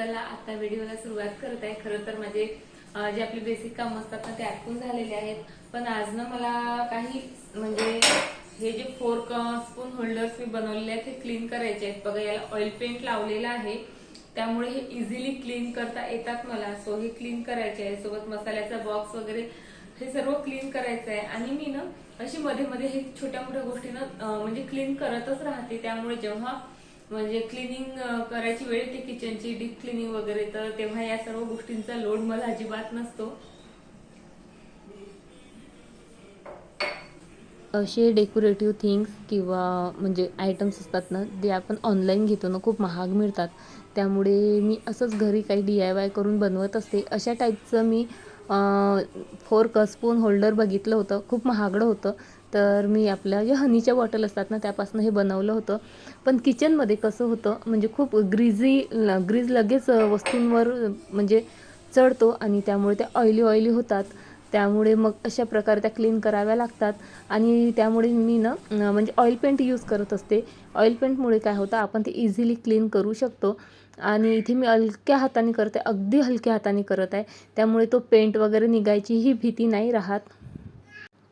चला आता व्हिडिओला सुरुवात करत आहे खरं तर माझे जे आपले बेसिक काम असतात ना ते आटकून झालेले आहेत. पण आज ना मला काही म्हणजे हे जे फोर्क स्पून होल्डर्स मी बनवलेले आहेत हे क्लीन करायचे आहेत. बघा याला ऑइल पेंट लावलेला आहे. त्यामुळे हे इझिली क्लीन करता येतात मला. सो हे क्लीन करायचे आहे. सोबत मसाल्याचा बॉक्स वगैरे हे सर्व क्लीन करायचं आहे. आणि मी ना अशी मध्ये मध्ये हे छोट्या मोठ्या गोष्टीनं ना म्हणजे क्लीन करतच राहते. त्यामुळे जेव्हा म्हणजे क्लिनिंग करायची वेळ येते किचनची डीप क्लिनिंग वगैरे. तर तेव्हा या सर्व गोष्टींचा लोड मला अजिबात नसतो. असे डेकोरेटिव्ह थिंग्स किंवा म्हणजे आयटम्स असतात ना जे आपण ऑनलाईन घेतो ना खूप महाग मिळतात. त्यामुळे मी असंच घरी काही डी आय वाय करून बनवत असते. अशा टाईपचं मी फोर कस्पून होल्डर बघितलं होतं. खूप महागडं होतं. तर मी आपल्या जे हनीच्या बॉटल असतात ना त्यापासून हे बनवलं होतं. पण किचनमध्ये कसं होतं म्हणजे खूप ग्रीझी ग्रीज लगेच वस्तूंवर म्हणजे चढतो आणि त्यामुळे त्या ऑइली ऑइली होतात. त्यामुळे मग अशा प्रकारे त्या क्लीन कराव्या लागतात. आणि त्यामुळे मी ना म्हणजे ऑइल पेंट यूज करत असते. ऑइल पेंटमुळे काय होतं आपण ते इझिली क्लीन करू शकतो. आणि इथे मी हलक्या हाताने करते अगदी हलक्या हाताने करत आहे. त्यामुळे तो पेंट वगैरे निघायचीही भीती नाही राहत.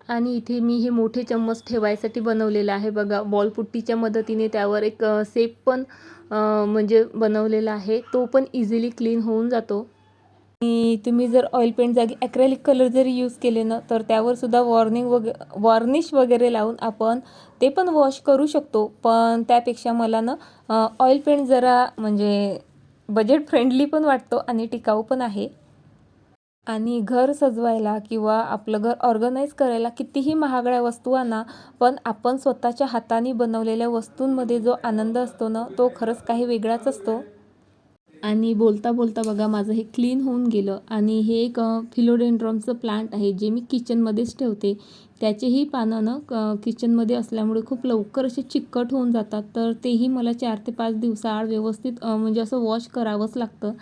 आणि इथे मी हे मोठे चम्मच ठेवायसाठी बनवलेलं आहे. बघा बॉलपुट्टीच्या मदतीने त्यावर एक सेप पण म्हणजे बनवलेला आहे. तो पण इझिली क्लीन होऊन जातो. आणि तुम्ही जर ऑइल पेंट जागी ॲक्रेलिक कलर जरी यूज केले ना तर त्यावर सुद्धा वॉर्निंग वगे वॉर्निश वगैरे लावून आपण ते पण वॉश करू शकतो. पण त्यापेक्षा मला ना ऑइल पेंट जरा म्हणजे बजेट फ्रेंडली पण वाटतो आणि टिकाऊ पण आहे. आणि घर सजवायला किंवा आपलं घर ऑर्गनाईज करायला कितीही महागड्या वस्तू आणा पण आपण स्वतःच्या हाताने बनवलेल्या वस्तूंमध्ये जो आनंद असतो ना तो खरंच काही वेगळाच असतो. आणि बोलता बोलता बघा माझं हे क्लीन होऊन गेलं. आणि हे एक फिलोडेंड्रॉमचं प्लांट आहे जे मी किचनमध्येच ठेवते. त्याचेही पानं ना क- किचनमध्ये असल्यामुळे खूप लवकर असे चिकट होऊन जातात. तर तेही मला चार ते पाच दिवसाआड व्यवस्थित म्हणजे असं वॉश करावंच लागतं.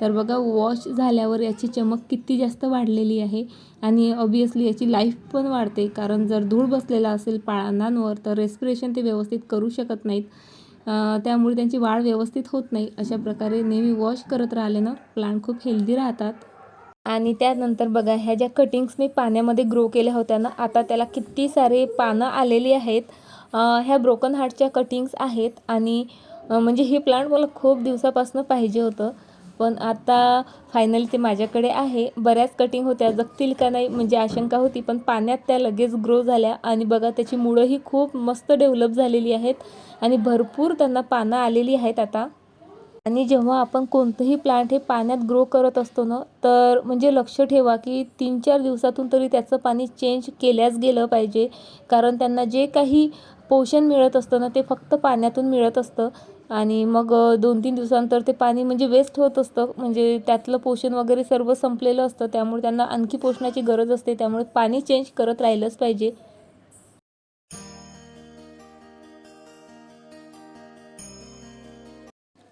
तर बघा वॉश झाल्यावर याची चमक किती जास्त वाढलेली आहे आणि ऑबियसली याची लाईफ पण वाढते. कारण जर धूळ बसलेला असेल पानांवर तर रेस्पिरेशन ते व्यवस्थित करू शकत नाहीत. त्यामुळे त्यांची वाढ व्यवस्थित होत नाही. अशा प्रकारे नेहमी वॉश करत राहिले ना प्लांट खूप हेल्दी राहतात. आणि त्यानंतर बघा ह्या ज्या कटिंग्स मी पाण्यामध्ये ग्रो केल्या होत्या ना आता त्याला किती सारे पानं आलेली आहेत. ह्या ब्रोकन हार्टच्या कटिंग्स आहेत. आणि म्हणजे हे प्लांट मला खूप दिवसापासून पाहिजे होतं. पण आता फायनली ते माझ्याकडे आहे. बऱ्याच कटिंग होत्या. जगतील का नाही? म्हणजे आशंका होती पण पाण्यात त्या लगेच ग्रो झाल्या. आणि बघा त्याची मुळंही खूप मस्त डेव्हलप झालेली आहेत. आणि भरपूर त्यांना पानं आलेली आहेत आता. आणि जेव्हा आपण कोणतंही प्लांट हे पाण्यात ग्रो करत असतो ना तर म्हणजे लक्ष ठेवा की तीन चार दिवसातून तरी त्याचं पाणी चेंज केल्याच गेलं पाहिजे. कारण त्यांना जे काही पोषण मिळत असतं ना ते फक्त पाण्यातून मिळत असतं. आणि मग दोन तीन दिवसानंतर ते पाणी म्हणजे वेस्ट होत असतं. म्हणजे त्यातलं पोषण वगैरे सर्व संपलेलं असतं. त्यामुळे त्यांना आणखी पोषणाची गरज असते. त्यामुळे पाणी चेंज करत राहिलंच पाहिजे.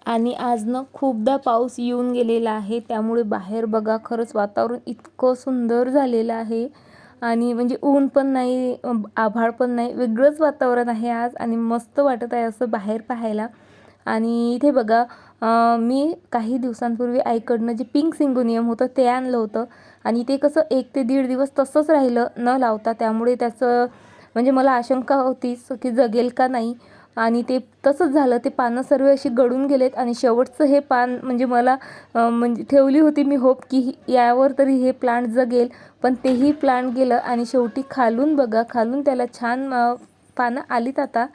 आणि आज ना खूपदा पाऊस येऊन गेलेला आहे. त्यामुळे बाहेर बघा खरंच वातावरण इतकं सुंदर झालेलं आहे. आणि म्हणजे ऊन पण नाही आभाळ पण नाही. वेगळंच वातावरण आहे आज आणि मस्त वाटत आहे असं बाहेर पाहायला. आणि इथे बघा मी काही दिवसांपूर्वी आईकडनं जे पिंक सिंगोनियम होतं ते आणलं होतं. आणि ते कसं एक ते दीड दिवस तसंच राहिलं न लावता. त्यामुळे त्याचं म्हणजे मला आशंका होतीच की जगेल का नाही. आणि ते तसंच झालं. ते पानं सर्व अशी गळून गेलेत आणि शेवटचं हे पान म्हणजे मला म्हणजे ठेवली होती मी होप की यावर तरी हे प्लांट जगेल. पण तेही प्लांट गेलं आणि शेवटी खालून बघा खालून त्याला छान पानं आलीत आता.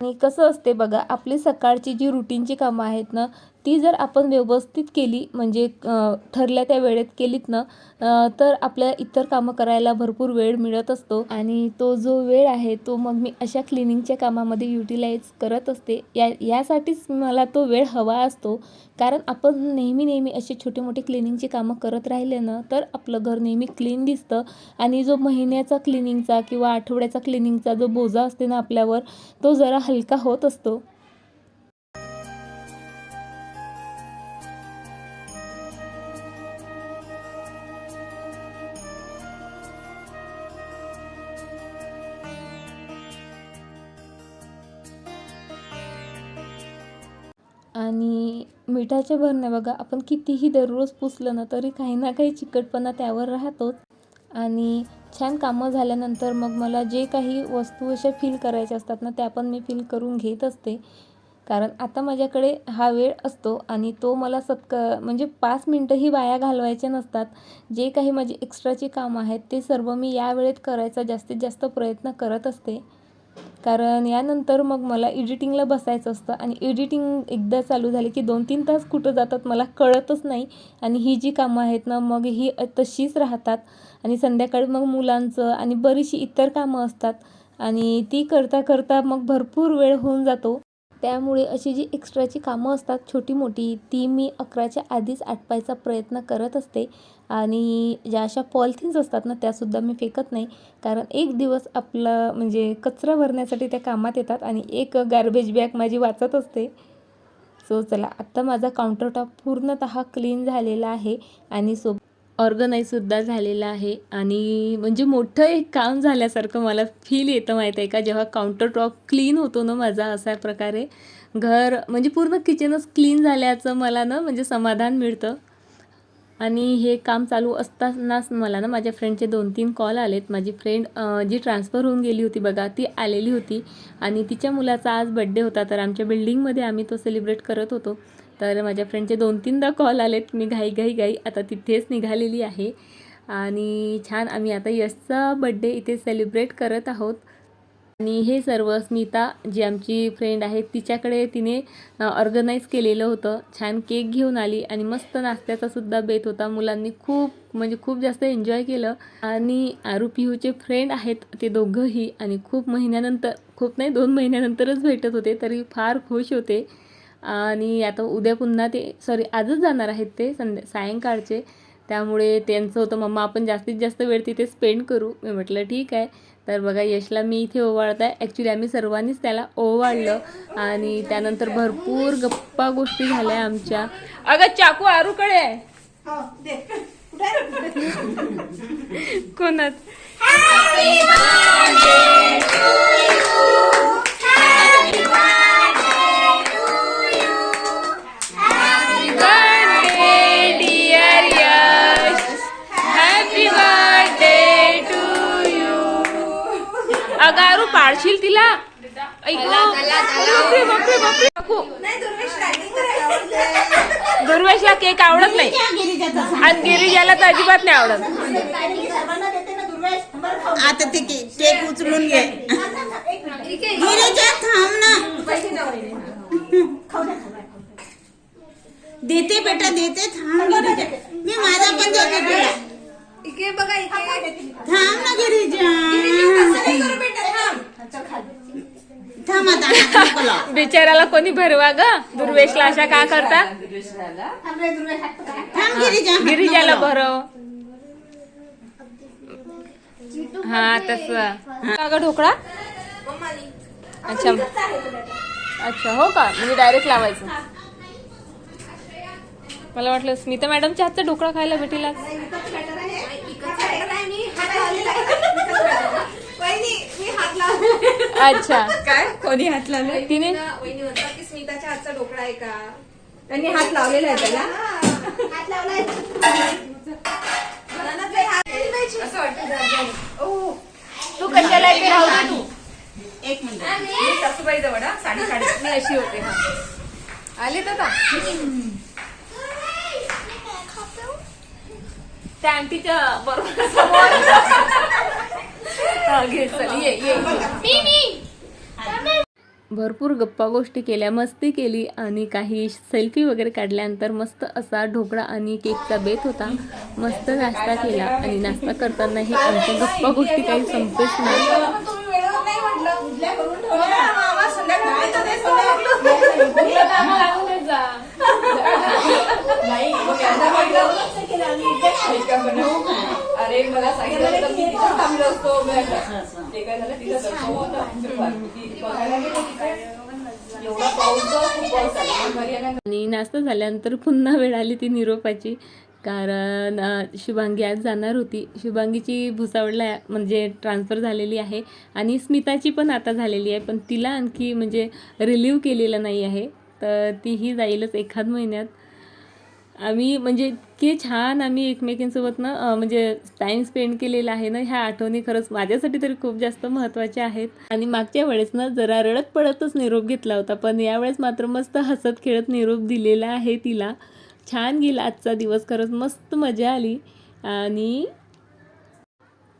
आणि कसं असते बघा आपली सकाळची जी रुटीनची कामं आहेत ना ती जर आपण व्यवस्थित केली म्हणजे ठरल्या त्या वेळेत केलीत ना तर आपल्या इतर कामं करायला भरपूर वेळ मिळत असतो. आणि तो जो वेळ आहे तो मग मी अशा क्लिनिंगच्या कामामध्ये युटिलाइज करत असते. या यासाठीच मला तो वेळ हवा असतो. कारण आपण नेहमी नेहमी असे छोटे मोठे क्लिनिंगची कामं करत राहिले ना तर आपलं घर नेहमी क्लीन दिसतं. आणि जो महिन्याचा क्लिनिंगचा किंवा आठवड्याचा क्लिनिंगचा जो बोजा असते ना आपल्यावर तो जरा हलका होत असतो. आणि मिठाच्या भरण्या बघा आपण कितीही दररोज पुसलं ना तरी काही ना काही चिकटपणा त्यावर राहतोच. आणि छान कामं झाल्यानंतर मग मला जे काही वस्तू अशा फील करायच्या असतात ना त्या पण मी फील करून घेत असते. कारण आता माझ्याकडे हा वेळ असतो आणि तो मला सत्क म्हणजे पाच मिनटंही वाया घालवायचे नसतात. जे काही माझी एक्स्ट्राची कामं आहेत ते सर्व मी या वेळेत करायचा जास्तीत जास्त प्रयत्न करत असते. कारण यानंतर मग मला एडिटिंगला बसायचं असतं आणि एडिटिंग एकदा चालू झाली की दोन तीन तास कुठं जातात मला कळतच नाही. आणि ही जी कामं आहेत ना मग ही तशीच राहतात. आणि संध्याकाळी मग मुलांचं आणि बरीचशी इतर कामं असतात. आणि ती करता करता मग भरपूर वेळ होऊन जातो. त्यामुळे अशी जी एक्स्ट्राची कामं असतात छोटी मोठी ती मी अकराच्या आधीच आटपायचा प्रयत्न करत असते. आणि ज्या अशा पॉलिथिन्स असतात ना त्यासुद्धा मी फेकत नाही. कारण एक दिवस आपला म्हणजे कचरा भरण्यासाठी त्या कामात येतात आणि एक गार्बेज बॅग माझी वाचत असते. सो चला आत्ता माझा काउंटरटॉप पूर्णतः क्लीन झालेला आहे. आणि सो ऑर्गनाईजसुद्धा झालेला आहे. आणि म्हणजे मोठं एक काम झाल्यासारखं मला फील येतं माहीत आहे का? जेव्हा काउंटर टॉप क्लीन होतो ना माझा अशा प्रकारे घर म्हणजे पूर्ण किचनच क्लीन झाल्याचं मला ना म्हणजे समाधान मिळतं. आणि हे काम चालू असतानाच मला ना माझ्या फ्रेंडचे दोन तीन कॉल आलेत. माझी फ्रेंड जी ट्रान्सफर होऊन गेली होती बघा ती आलेली होती. आणि तिच्या मुलाचा आज बड्डे होता. तर आमच्या बिल्डिंगमध्ये आम्ही तो सेलिब्रेट करत होतो. तर माझ्या फ्रेंडचे दोन तीनदा कॉल आलेत. मी घाई घाई घाई आता तिथेच निघालेली आहे. आणि छान आम्ही आता यशचा बड्डे इथे सेलिब्रेट करत आहोत. आणि हे सर्व स्मिता जी आमची फ्रेंड आहे तिच्याकडे तिने ऑर्गनाईज केलेलं होतं. छान केक घेऊन आली आणि मस्त नाश्त्याचा सुद्धा बेत होता. मुलांनी खूप म्हणजे खूप जास्त एन्जॉय केलं. आणि आरू पिहूचे फ्रेंड आहेत ते दोघंही. आणि खूप महिन्यानंतर खूप नाही दोन महिन्यानंतरच भेटत होते. तरी फार खुश होते. आणि आता उद्या पुन्हा ते सॉरी आजच जाणार आहेत ते संध्या सायंकाळचे. त्यामुळे त्यांचं होतं मम्मा आपण जास्तीत जास्त वेळ तिथे स्पेंड करू. मी म्हटलं ठीक आहे. तर बघा यशला मी इथे ओवाळत आहे ॲक्च्युली आम्ही सर्वांनीच त्याला ओवाळलं आणि त्यानंतर भरपूर गप्पा गोष्टी झाल्या आमच्या. अगं चाकू आरूकडे आहे. कोणात? पाळशील तिला. दुर्वेशला केक आवडत नाही. आणि गिरिजाला तर अजिबात नाही आवडत. आता ते के- केक उचलून घे. गिरीजा थांब ना. देते बेटा देते. थांब गिरीजा मी माझा पण देते तुला थांब ना गिरीजा. थांब. आता नको लावू. बिचाराला कोणी भरवा ग? दुर्वेशला अशा का करता थांब गिरीजा हात गिरिजाला नको लावू. भरव. हा तस. का ग ढोकळा? अच्छा. अच्छा हो का? म्हणजे डायरेक्ट लावायचं. मला वाटलं स्मिता मॅडमच्या हातचा ढोकळा खायला भेटेल. आज. अच्छा. काय? कोणी हात लावले तिने? वहिनी म्हणतात की स्मिताच्या हातचा ढोकळा आहे का? त्यांनी हात लावलेला आहे त्याला. हात लावलाय. असं वाटतं. ओ, तू कशाला इथे राहू दे तू? एक मिनिट. मी. सासूबाई जवळ साडी साडी. मी अशी होते हा. आले दादा त्या आंटीच्या बरोबर समोर. हा, घे चल ये ये भरपूर गप्पा गोष्टी केल्या मस्ती केली आणि काही सेल्फी वगैरे काढल्यानंतर मस्त असा ढोकळा आणि केकचा बेत होता. मस्त नाश्ता केला आणि नाश्ता करताना हे आमच्या गप्पा गोष्टी काही संपेच नाही तुम्ही वेळेवर नाही म्हटलं उद्या करून ठेवलं मामा संध्याकाळी तर तेच बोलावलं. नाही, मग यांना म्हटलं, अरे मला सांगितलं होतं मी तिथं ते काय झालं दर्शन आणि नाश्ता झाल्यानंतर पुन्हा वेळ आली ती निरोपाची. कारण शुभांगी आज जाणार होती. शुभांगीची भुसावळला म्हणजे ट्रान्सफर झालेली आहे. आणि स्मिताची पण आता झालेली आहे. पण तिला आणखी म्हणजे रिलीव केलेलं नाही आहे. तर तीही जाईलच एखाद महिन्यात. आम्ही म्हणजे इतके छान आम्ही एकमेकींसोबत ना म्हणजे टाईम स्पेंड केलेला आहे ना ह्या आठवणी खरंच माझ्यासाठी तरी खूप जास्त महत्त्वाच्या आहेत. आणि मागच्या वेळेस ना जरा रडत पडतच निरोप घेतला होता पण यावेळेस मात्र मस्त हसत खेळत निरोप दिलेला आहे तिला. छान गेला आजचा दिवस खरंच मस्त मजा आली. आणि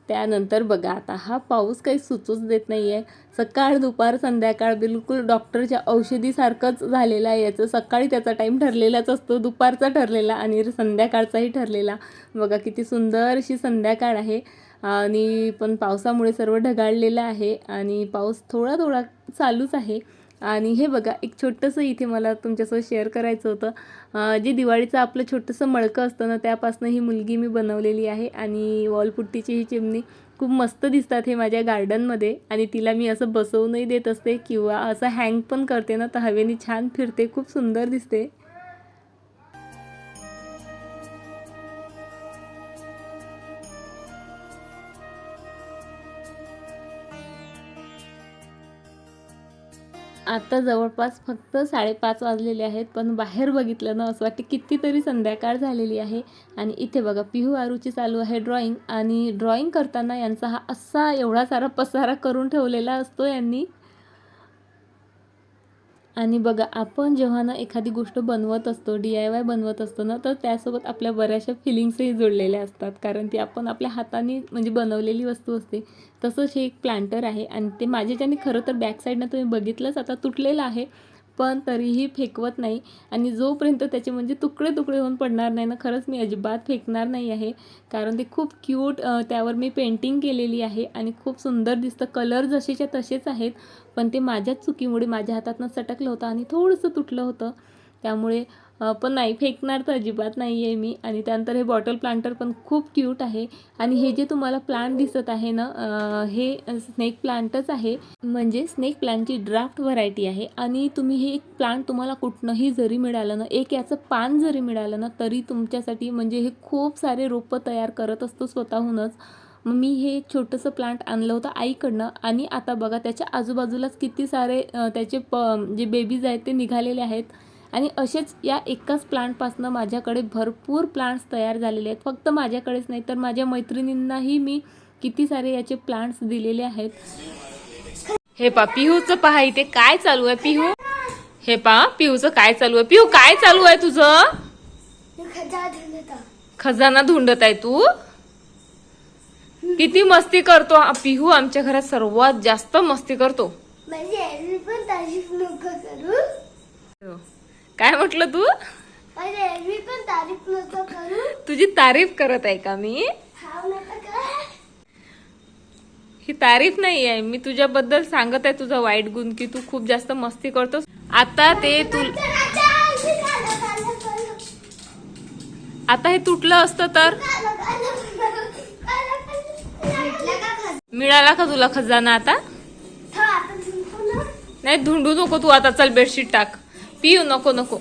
त्यानंतर बघा आता हा पाऊस काही सुचूच देत नाही आहे सकाळ दुपार संध्याकाळ बिलकुल डॉक्टरच्या औषधीसारखंच झालेलं आहे याचं. सकाळी त्याचा टाईम ठरलेलाच असतो दुपारचा ठरलेला आणि संध्याकाळचाही ठरलेला. बघा किती सुंदर अशी संध्याकाळ आहे. आणि पण पावसामुळे सर्व ढगाळलेलं आहे आणि पाऊस थोडा थोडा चालूच आहे. आणि हे बघा एक छोटंसं इथे मला तुमच्यासोबत शेअर करायचं होतं. जे दिवाळीचं आपलं छोटंसं मळकं असतं ना त्यापासून ही मुलगी मी बनवलेली आहे. आणि वॉलपुट्टीची ही चिमणी खूप मस्त दिसतात हे माझ्या गार्डनमध्ये. आणि तिला मी असं बसवूनही देत असते किंवा असं हँग पण करते ना तर हवेने छान फिरते खूप सुंदर दिसते. आता जवळपास फक्त साडेपाच वाजलेले आहेत पण बाहेर बघितलं ना असं वाटते कितीतरी संध्याकाळ झालेली आहे. आणि इथे बघा पिहू आरूची चालू आहे ड्रॉईंग आणि ड्रॉईंग करताना यांचा हा असा एवढा सारा पसारा करून ठेवलेला असतो यांनी. आणि बघा आपण जेव्हा ना एखादी गोष्ट बनवत असतो डी आय वाय बनवत असतो ना तर त्यासोबत आपल्या बऱ्याचशा फिलिंग्सही जोडलेल्या असतात. कारण ती आपण आपल्या हाताने म्हणजे बनवलेली वस्तू असते. तसंच हे एक प्लांटर आहे आणि ते माझ्याच्याने खरं तर बॅक साईडनं तुम्ही बघितलंच आता तुटलेलं आहे. पण तरीही फेकवत नाही. आणि जोपर्यंत त्याचे म्हणजे तुकडे तुकडे होऊन पडणार नाही ना खरंच मी अजिबात फेकणार नाही आहे. कारण ते खूप क्यूट त्यावर मी पेंटिंग केलेली आहे आणि खूप सुंदर दिसतं. कलर जसेच्या तसेच आहेत पण ते माझ्याच चुकीमुळे माझ्या हातातनं सटकलं होतं आणि थोडंसं तुटलं होतं. त्यामुळे पण नाही फेकणार तर अजिबात नाही आहे मी. आणि त्यानंतर हे बॉटल प्लांटर पण खूप क्यूट आहे. आणि हे जे तुम्हाला प्लांट दिसत आहे ना हे स्नेक प्लांटच आहे. म्हणजे स्नेक प्लांटची ड्राफ्ट व्हरायटी आहे. आणि तुम्ही हे एक प्लांट तुम्हाला कुठनंही जरी मिळालं ना एक याचं पान जरी मिळालं ना तरी तुमच्यासाठी म्हणजे हे खूप सारे रोपं तयार करत असतो स्वतःहूनच. मग मी हे एक छोटंसं प्लांट आणलं होतं आईकडनं. आणि आता बघा त्याच्या आजूबाजूलाच किती सारे त्याचे प जे बेबीज आहेत ते निघालेले आहेत. आणि असेच या एकाच प्लांटपासनं माझ्याकडे भरपूर प्लांट्स तयार झालेले आहेत. फक्त माझ्याकडेच नाही तर माझ्या मैत्रिणींनाही मी किती सारे याचे प्लांट्स दिलेले आहेत. हे पा पिहूचं पहा इथे काय चालू आहे पिहू? हे पा पिहूचं काय चालू आहे? पिहू काय चालू आहे तुझं? खजाना धुंडत आहे तू? किती मस्ती करतो हा पिहू आमच्या घरात सर्वात जास्त मस्ती करतो. म्हणजे मी पण तारीफ नको करू. काय म्हटलं तू? मी पण तारीफ नको करू. तुझी तारीफ करत आहे का मी? हाव नका का ही तारीफ नाही आहे. मी तुझ्याबद्दल सांगत आहे तुझा वाईट गुण की तू खूप जास्त मस्ती करतोस. आता ते तू आता हे तुटलं असतं तर? मिळाला का तुला खजाना आता? नाही धुंडू नको तू आता चल बेडशीट टाक. पिऊ नको नको.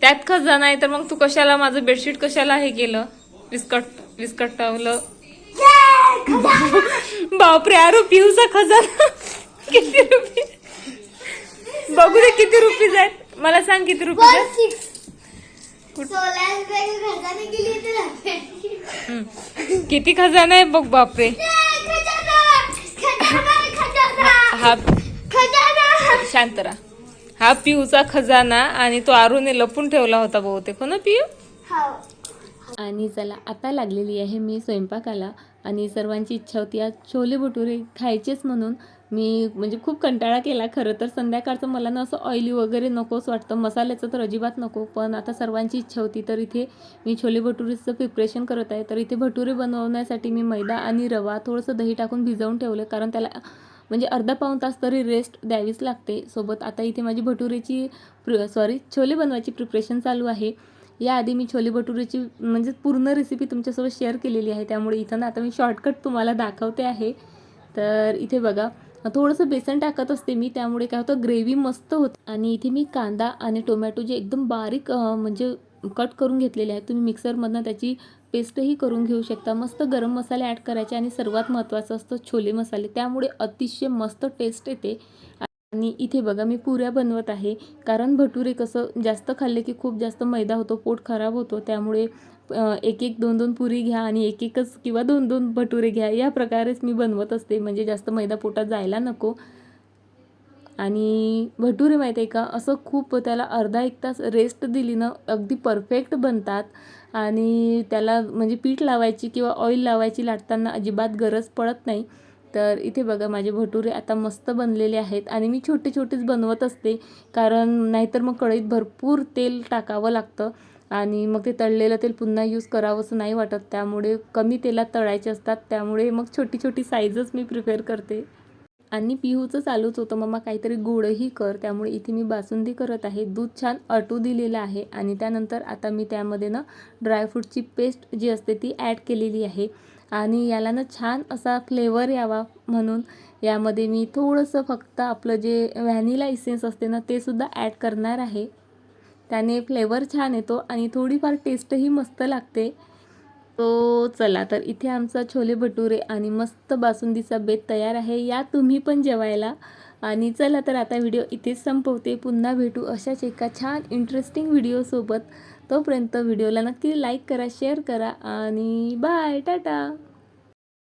त्यात खजाना आहे तर मग तू कशाला माझं बेडशीट कशाला हे केलं? विस्कट विस्कटवलं. बापरे अरे पिऊचा खजाना. किती रुपये? बघू दे किती रुपीज आहेत. मला सांग किती रुपये. किती खजाना आहे बघ बापरे. हा. शांत राहा. हा पिऊचा खजाना आणि तो आरूने लपून ठेवला होता बहुतेक. हो ना पिऊ हाव आणि चला आता लागलेली आहे मी स्वयंपाकाला आणि सर्वांची इच्छा होती आज छोले भटुरे खायचेच म्हणून मी म्हणजे खूप कंटाळा केला. खरं तर संध्याकाळचं मला ना असं ऑइली वगैरे नकोच वाटतं. मसाल्याचं तर अजिबात नको पण आता सर्वांची इच्छा होती तर इथे मी छोले भटुरेचं प्रिपरेशन करत आहे. तर इथे भटुरे बनवण्यासाठी मी मैदा आणि रवा थोडंसं दही टाकून भिजवून ठेवलं कारण त्याला म्हणजे अर्धा पाऊण तास तरी रेस्ट द्यावीच लागते. सोबत आता इथे माझी भटुरेची प्र सॉरी छोले बनवायची प्रिपरेशन चालू आहे. याआधी मी छोले भटुरेची म्हणजे पूर्ण रेसिपी तुमच्यासोबत शेअर केलेली आहे. त्यामुळे इथं ना आता मी शॉर्टकट तुम्हाला दाखवते आहे. तर इथे बघा थोडंसं बेसन टाकत असते मी. त्यामुळे काय होतं ग्रेव्ही मस्त होत. आणि इथे मी कांदा आणि टोमॅटो जे एकदम बारीक म्हणजे कट करून घेतलेले आहेत तुम्ही मिक्सरमधनं त्याची पेस्टही करून घेऊ शकता. मस्त गरम मसाले ॲड करायचे आणि सर्वात महत्त्वाचं असतं छोले मसाले. त्यामुळे अतिशय मस्त टेस्ट येते. आणि इथे बघा मी पुऱ्या बनवत आहे. कारण भटुरे कसं जास्त खाल्ले की खूप जास्त मैदा होतो पोट खराब होतो. त्यामुळे एक एक दोन दोन पुरी घ्या आणि एक एकच किंवा दोन दोन भटुरे घ्या. या प्रकारेच मी बनवत असते. म्हणजे जास्त मैदा पोटात जायला नको. आणि भटुरे माहीत आहे का असं खूप त्याला अर्धा एक तास रेस्ट दिली ना अगदी परफेक्ट बनतात. आणि त्याला म्हणजे पीठ लावायची किंवा ऑइल लावायची लाटताना अजिबात गरज पडत नाही. तर इथे बघा माझे भटुरे आता मस्त बनलेले आहेत. आणि मी छोटे छोटेच बनवत असते कारण नाहीतर मग कढईत भरपूर तेल टाकावं लागतं. आणि मग ते तळलेलं तेल पुन्हा यूज करावंसं नाही वाटत. त्यामुळे कमी तेलात तळायचे असतात. त्यामुळे मग छोटी छोटी साईजच मी प्रिफेअर करते. आणि पिहूचं चालूच होतं. मम्मा काहीतरी गोडही कर. त्यामुळे इथे मी बासुंदी करत आहे. दूध छान अटू दिलेलं आहे आणि त्यानंतर आता मी त्यामध्ये ना ड्रायफ्रूटची पेस्ट जी असते ती ॲड केलेली आहे. आणि याला ना छान असा फ्लेवर यावा म्हणून यामध्ये मी थोडंसं फक्त आपलं जे व्हॅनिला इसेन्स असते ना ते सुद्धा ॲड करणार आहे. त्याने फ्लेवर छान येतो आणि थोडीफार टेस्टही मस्त लागते. तो चला तर इथे आमचा छोले भटुरे आणि मस्त बासुंदीचा बेत तयार आहे. या तुम्ही पण जेवायला. आणि चला तर आता व्हिडिओ इथेच संपवते. पुन्हा भेटू अशाच एका छान इंटरेस्टिंग व्हिडिओसोबत तोपर्यंत व्हिडिओला नक्की लाईक करा शेअर करा आणि बाय टाटा!